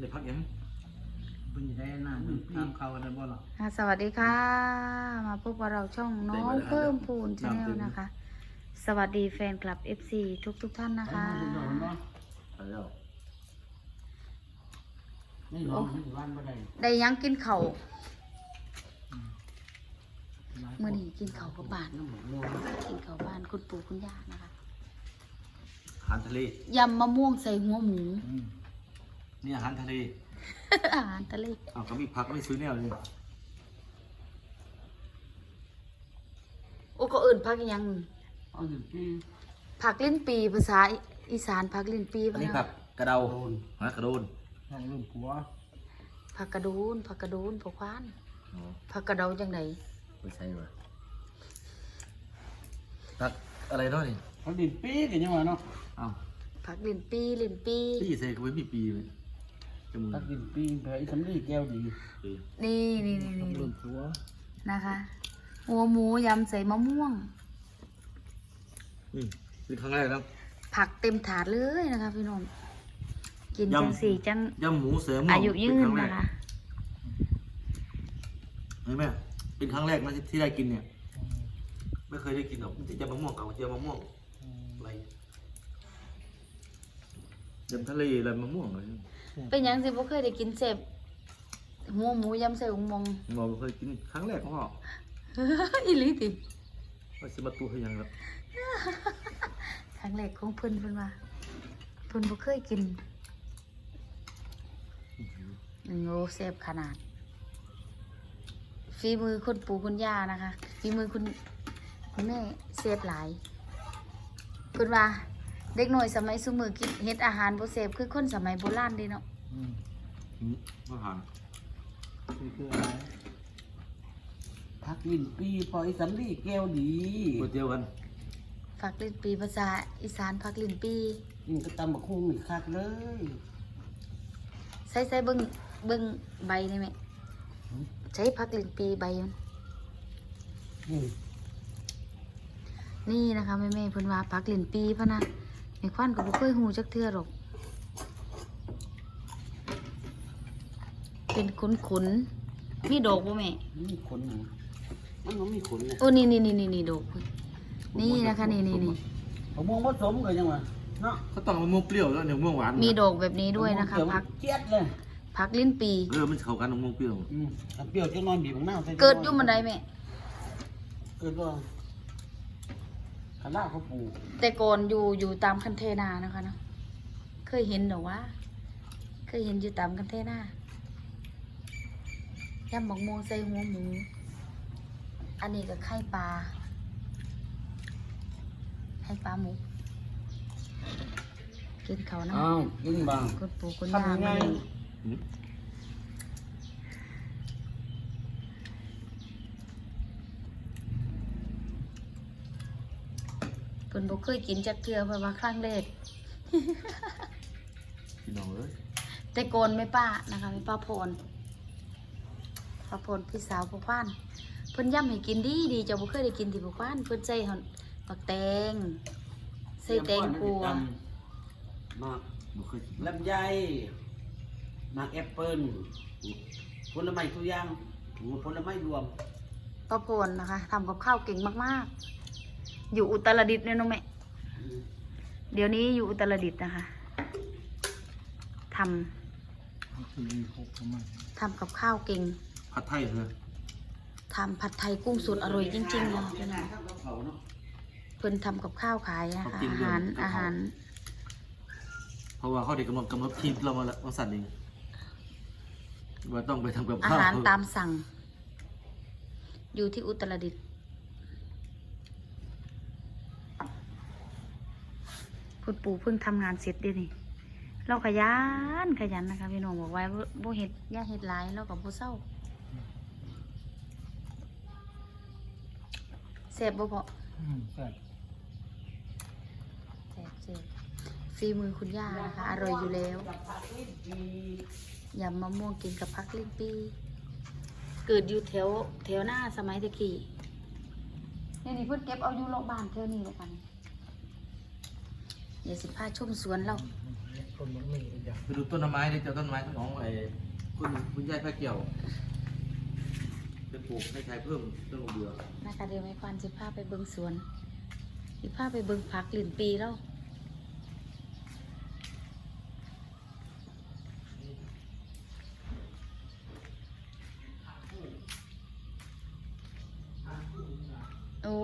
เดี๋ยวพักยังเพิ่นจะได้น้ำตามเขาได้บ่หรออ่าสวัสดีค่ะ มาพบกับเราช่องน้องเพิ่มพูนชาแนลนะคะ สวัสดีแฟนคลับ FC ทุกทุกๆท่านนะคะไปแล้วไม่ร้องไม่ร้านบ่ได้ได้ยังกินเขาวเมื่อนี้กินเขาวกับบ้านน้ำหมูม่วงกินเขาวบ้านคุณปู่คุณย่านะคะอาหารทะเลยำมะม่วงใส่หัวหมูอืม นี่อาหารทะเล อาหารทะเลอ้าวก็มีพักไม่ซื้อแนวเลยโอ้ก็เอื่นพักอีหยังเอาอยู่ที่ผักลิ้นปีภาษาอีสานผักลิ้นปีอันนี้ผักกระเดาฮะกระโดนห้องลูกผัวผักกระดูนผักกระดูนผักควานผักกระเดาจังไหนไม่ใช่ว่ะผักอะไรเนาะนี่เขาดินปีกันยังวะเนาะอ้าวผักลิ้นปีลิ้นปี พี่ใส่ก็ไม่มีปีเลย จมูกตักดินปีไปสำลีแก้วดีปีนี่นี่นี่นี่ลูกผัวนะคะหัวหมูยำใส่มะม่วงนี่เป็นครั้งแรกแล้วผักเต็มถาดเลยนะคะพี่น้องกินยำจังสี่จังยำหมูเสือหมอายุยืเป็นนครั้งแรกนะคะเห็นไหมเป็นครั้งแรกนะที่ที่ได้กินเนี่ย ไม่เคยได้กินหรอกมันจะยำมะม่วงเก่าเจอมะม่วงอะไรยำทะเลอะไรมะม่วงอะไร เป็นหยังสิบ่เคยได้กินเสพหัวหมูยำใส่หงมอง เราเคยกินครั้งแรกของเราอีหลีติว่าสิมาตูให้ยังครับครั้งแรกของเพิ่นเพิ่นว่าเพิ่นบ่เคยกินอืมโอ้เสพขนาดฝีมือคุณปู่คุณย่านะคะฝีมือคุณคุณแม่เสพหลายเพิ่นว่า เด็กหน่อยสมัยซุมือกินเฮ็ดอาหารบ่เสพคือคนสมัยโบราณเด้เนาะอืมอืมอาหารนี่คืออะไรพักดินปีพอไอ้สำลีแก้วดีก๋วยเตี๋ยวกันผักลิ้นปีภาษาอีสานผักลิ้นปีกินก็ตำบักหุ่งนี่คักเลยใส่ใส่เบิ่งเบิ่งใบนี่แม่ใช้ผักลิ้นปีใบมันนี่นี่นะคะแม่แม่ๆเพิ่นว่าผักลิ้นปีพะนะ ในควันก็บ่เคยฮู้จักเทื่อหรอก เป็นขุนๆมีดอกบ่แม่ มีขนหนูมันบ่มีขนเลยโอ้นี่นี่นี่นี่นี่ดอกเพิ่นนี่นะคะนี่นี่นี่มะม่วงผสมกันยังวะเนาะเขาต้องเอามะม่วงเปรี้ยวแล้วเนี่ยมะม่วงหวานมีดอกแบบนี้ด้วยนะคะมม่วงผักเจี๊ยดเลยผักลิ้นปี เออมันเข้ากันมะม่วงเปรี้ยวอืมถ้าเปรี้ยวจะนอนบีบมะนาวใส่เกิดอยู่บันไดแม่เกิดว่า ขนาดเขาปลูกแต่ก่อนอยู่อยู่ตามคันเทนานะคะเนาะเคยเห็นเหรอวะเคยเห็นอยู่ตามคันเทนายำบักม่วงใส่หัวหมู อันนี้ก็ไข่ปลาไข่ปลาหมูกินเขาวนะอ้าวกินบางคุณปู่คุณทำย่ายังไง มาเลยอืม เพิ่นบ่เคยกินจักเทื่อเพราะว่าครั้งแรก พี่น้องเอ้ยแต่โกนไม่ป้านะคะไม่ป้าพรป้าพรพี่สาวพ่อควานเพิ่นย่ำให้กินดีดีเจ้าบ่เคยได้กินที่พ่อควานเพิ่นใส่หอนปักแตงใส่แตงกวหมากบ่เคยกินลำไยหมากแอปเปิ้ลผลไม้ทุกอย่างผลไม้รวม ป้าพรนะคะทำกับข้าวเก่งมากๆ อยู่อุตรดิตถ์เนี่ยน้องแม่ เดี๋ยวนี้อยู่อุตรดิตถ์นะคะทำทำกับข้าวเก่งผัดไทยเถอะทำผัดไทยกุ้งสดอร่อยจริงๆนะคะพี่น้องเขาเนาะเพิ่นทำกับข้าวขายนะคะอาหารอาหาร เพราะว่าเขาเด็กกำลังกำลังทีมเรามาแล้วมาสั่นเองว่าต้องไปทำกับอาข้าวหารตามสั่ง อยู่ที่อุตรดิตถ์ คุณปู่เพิ่งทำงานเสร็จเดินี่เราขยันขยันนะคะพี่น้องบอกไว้บ่บ่เห็ดอย่าเห็ดหลายเรากับบ่เศร้าเสพบ่พออืมใช่แสบเสพฝีมือคุณย่านะคะ อร่อยอยู่แล้วยำมะม่วงกินกับพักลิ้นปี เกิดอยู่แถวแถวหน้าสมัยตะกี้นี่นี่เพิ่นเก็บเอาอยู่โรงพยาบาลแถวนี้แล้วกัน เดี๋ยวสิพาชมสวนเราต้นมะม่วงอีกอย่างไปดูต้นไม้ดิเจ้าต้นไม้ของไอ้คุณคุณยายพระเกี่ยวไปปลูกให้ชายเพิ่มต้นมะเบื่อนะคะเดี๋ยวไม่ควันสิพาไปเบิงสวนสิพาไปเบิงผักหลินปีแล้ว โอ้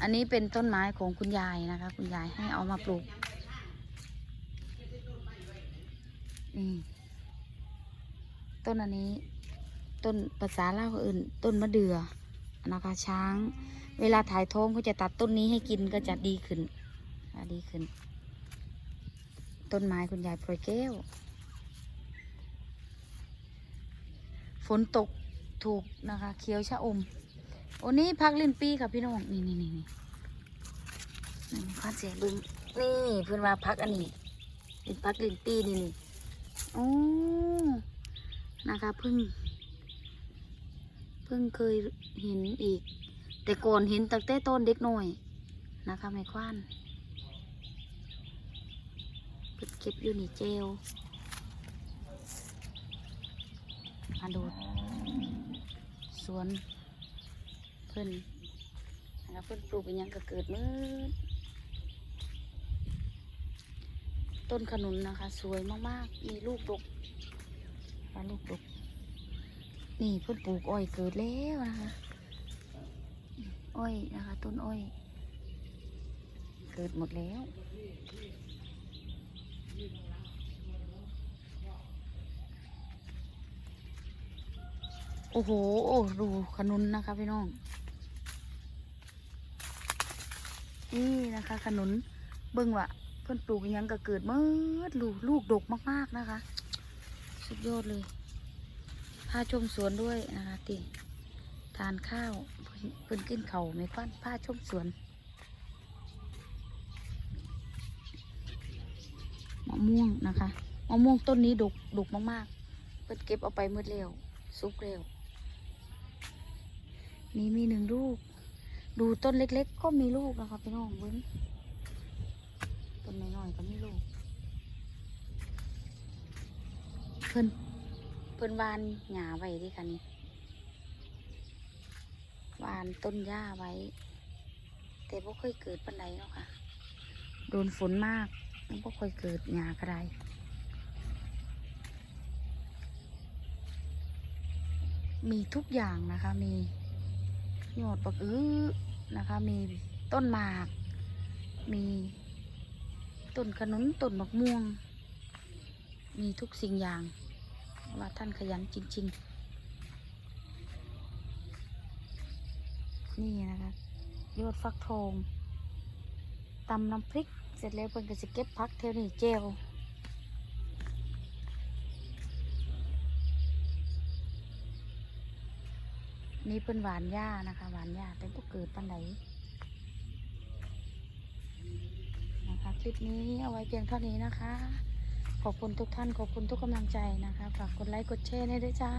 อั นี้เป็นต้นไม้ของคุณยายนะคะ คุณยายให้เอามาปลูกนี่ต้นอันนี้ ต้นภาษาเล่าอื่น ต้นมะเดื่อนะคะ ช้าง เวลาถ่ายท้องเขาจะตัดต้นนี้ให้กินก็จะดีขึ้นดีขึ้น ต้นไม้คุณยายโปรยแก้ว ฝนตกถูกนะคะ เขียวชะอมโอ้นี่พักลินปีค่ะพี่น้อง นี่นี่นี่ นี่นี่ควาเสียบึงนี่เพื่อนว่าพักอันนี้เป็นพักลินปีนี่นี่โอ้นะคะเพิ่งเพิ่งเคยเห็นอีก แต่ก่อนเห็นตั้งแต่ต้นเด็กหน้อยนะคะไม่ควานเก็บเก็บอยู่นี่เจลมาดูสวนเพิ่นนะคะเพิ่นปลูกเป็นยังก็เกิดมืด ต้นขนุนนะคะ สวยมากๆ มีลูกดกมาลูกดก นี่เพิ่นปลูกอ้อยเกิดแล้วนะคะอ้อยนะคะ ต้นอ้อย เกิดหมดแล้ว โอ้โห โอ้ดูขนุนนะคะพี่น้อง นี่นะคะ ขนุนเบิ่งว่ะ เพิ่นปลูกยังก็เกิดเมื่อลูกลูกดกมากๆนะคะ สุดยอดเลยพาชมสวนด้วยนะคะติทานข้าวเพิ่นเพิ่นกินเขาไม่ควันพาชมสวนมะม่วงนะคะมะม่วงต้นนี้ดกดกมากๆเพิ่นเก็บเอาไปมืดเร็วสุกเร็ว นี่มีหนึ่งลูก ดูต้นเล็ก ๆ ก็มีลูกนะคะพี่น้องเบิ้ง ต้นน้อยๆก็มีลูกเพิ่นเพิ่นวานหญ้าไว้ดิค่ะนี่วานต้นหญ้าไว้ แต่บ่ค่อยเกิดปันใดเนาะค่ะโดนฝนมากมันบ่ค่อยเกิดหญ้ากระไดมีทุกอย่างนะคะ มียอดปักอื้อนะคะ มีต้นหมาก มี ต้นขนุนต้นมะม่วง มีทุกสิ่งอย่าง ว่าท่านขยันจริง ๆ นี่นะคะยอดฟักทองตำน้ำพริก เสร็จแล้วเพิ่นก็จะเก็บพักเท่านี้เจลนี่เป็นหวานหญ้านะคะ หวานหญ้าแต่ก็เกิดปันไหน ลิปนี้เอาไว้เพียงเท่านี้นะคะ ขอบคุณทุกท่าน ขอบคุณทุกกำลังใจนะคะ ฝากกดไลค์กดแชร์ให้ด้วยจ้า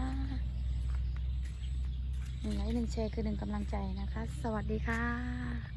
หนึ่งไลค์หนึ่งแชร์คือหนึ่งกำลังใจนะคะ สวัสดีค่ะ